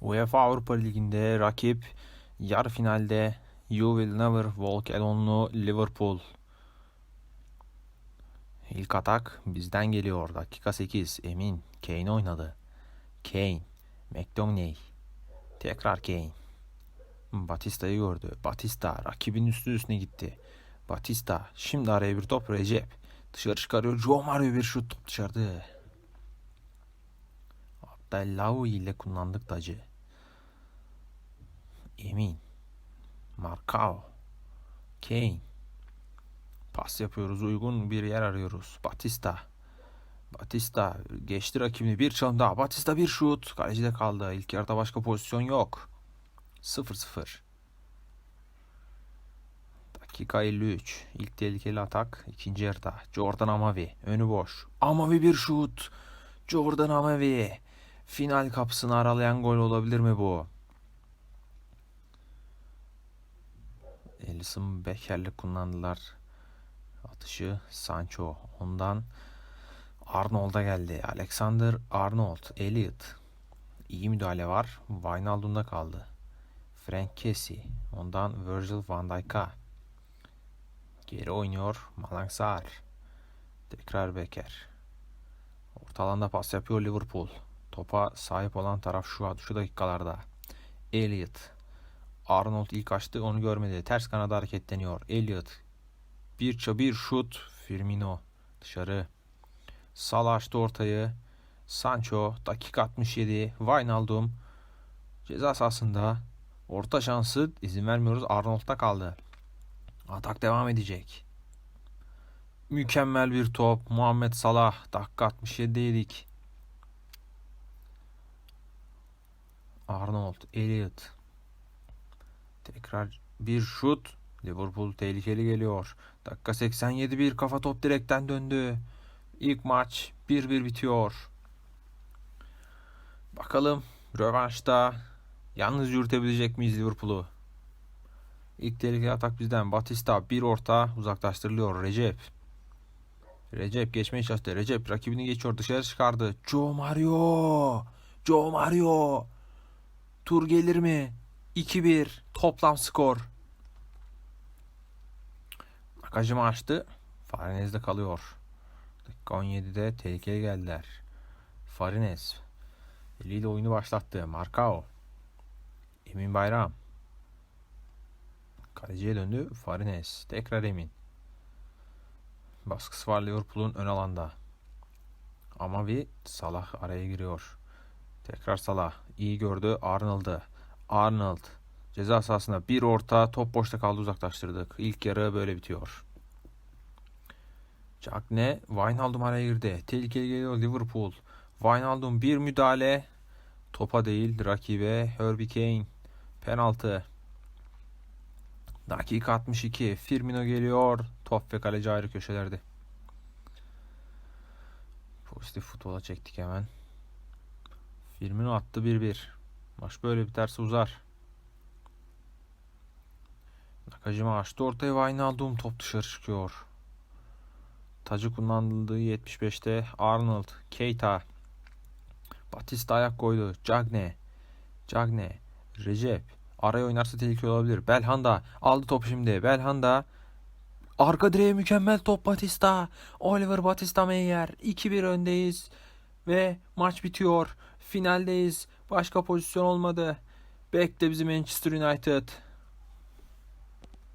UEFA Avrupa Ligi'nde rakip yarı finalde You Will Never Walk Alone'lu Liverpool. İlk atak bizden geliyor. Dakika 8. Emin. Kane oynadı. Kane. McDominay. Tekrar Kane. Batista'yı gördü. Batista rakibin üstü üstüne gitti. Batista şimdi araya bir top Recep. Dışarı çıkarıyor. Joe Mario bir şut top dışarıda. Abdellaoui ile kullandık tacı. Emin. Markao. Kane. Pas yapıyoruz. Uygun bir yer arıyoruz. Batista. Batista geçti rakibini. Bir çalım daha. Batista bir şut. Kalecide kaldı. İlk yarıda başka pozisyon yok. 0-0. Dakika 53. İlk tehlikeli atak. ikinci yarıda. Jordan Amavi. Önü boş. Amavi bir şut. Jordan Amavi. Final kapısını aralayan gol olabilir mi bu? Alisson Becker'le kullandılar. Atışı Sancho. Ondan Arnold'a geldi. Alexander Arnold. Elliot. İyi müdahale var. Wijnaldum'da kaldı. Frank Kessie. Ondan Virgil van Dijk'a. Geri oynuyor. Malang Sarr. Tekrar Becker. Orta alanda pas yapıyor Liverpool. Topa sahip olan taraf şu, şu dakikalarda. Elliot. Arnold ilk açtı onu görmedi. Ters kanada hareketleniyor. Elliot. Bir ça bir şut. Firmino. Dışarı. Salah açtı ortayı. Sancho. Dakika 67. Wijnaldum. Ceza sahasında. Orta şansı izin vermiyoruz. Arnold'da kaldı. Atak devam edecek. Mükemmel bir top. Muhammed Salah. Dakika 67'deydik. Arnold, Elliot. Tekrar bir şut. Liverpool tehlikeli geliyor. Dakika 87 bir kafa top direkten döndü. İlk maç 1-1 bitiyor. Bakalım rövanşta yalnız yürütebilecek miyiz Liverpool'u? İlk tehlikeli atak bizden. Batista bir orta uzaklaştırılıyor. Recep. Recep geçmeye çalıştı. Recep rakibini geçiyor. Dışarı çıkardı. Joe Mario. Joe Mario. Tur gelir mi? 2-1 toplam skor. Nakajima açtı. Farinez'de kalıyor. Dakika 17'de tehlikeli geldiler. Farinez. Eliyle oyunu başlattı. Markao. Emin Bayram. Kaleciye döndü. Farinez. Tekrar Emin. Baskısı var Liverpool'un ön alanda. Ama bir Salah araya giriyor. Tekrar Salah. iyi gördü Arnold'ı. Arnold. Ceza sahasında bir orta top boşta kaldı uzaklaştırdık. İlk yarı böyle bitiyor. Cagne Wijnaldum araya girdi. Tehlikeli geliyor Liverpool. Wijnaldum bir müdahale. Topa değil rakibe. Herbie Kane. Penaltı. Dakika 62. Firmino geliyor. Top ve kaleci ayrı köşelerde. Pozitif futbola çektik hemen. Firmino attı 1-1. Maç böyle biterse uzar. Nakajima açtı ortaya Wijnaldum top dışarı çıkıyor. Tacı kullanıldığı 75'te Arnold, Keita, Batista ayak koydu. Cagne, Cagne, Recep. Araya oynarsa tehlikeli olabilir. Belhanda aldı topu şimdi. Belhanda arka direğe mükemmel top Batista. Oliver Batista Meyer 2-1 öndeyiz ve maç bitiyor. Finaldeyiz. Başka pozisyon olmadı. Bekle bizi Manchester United.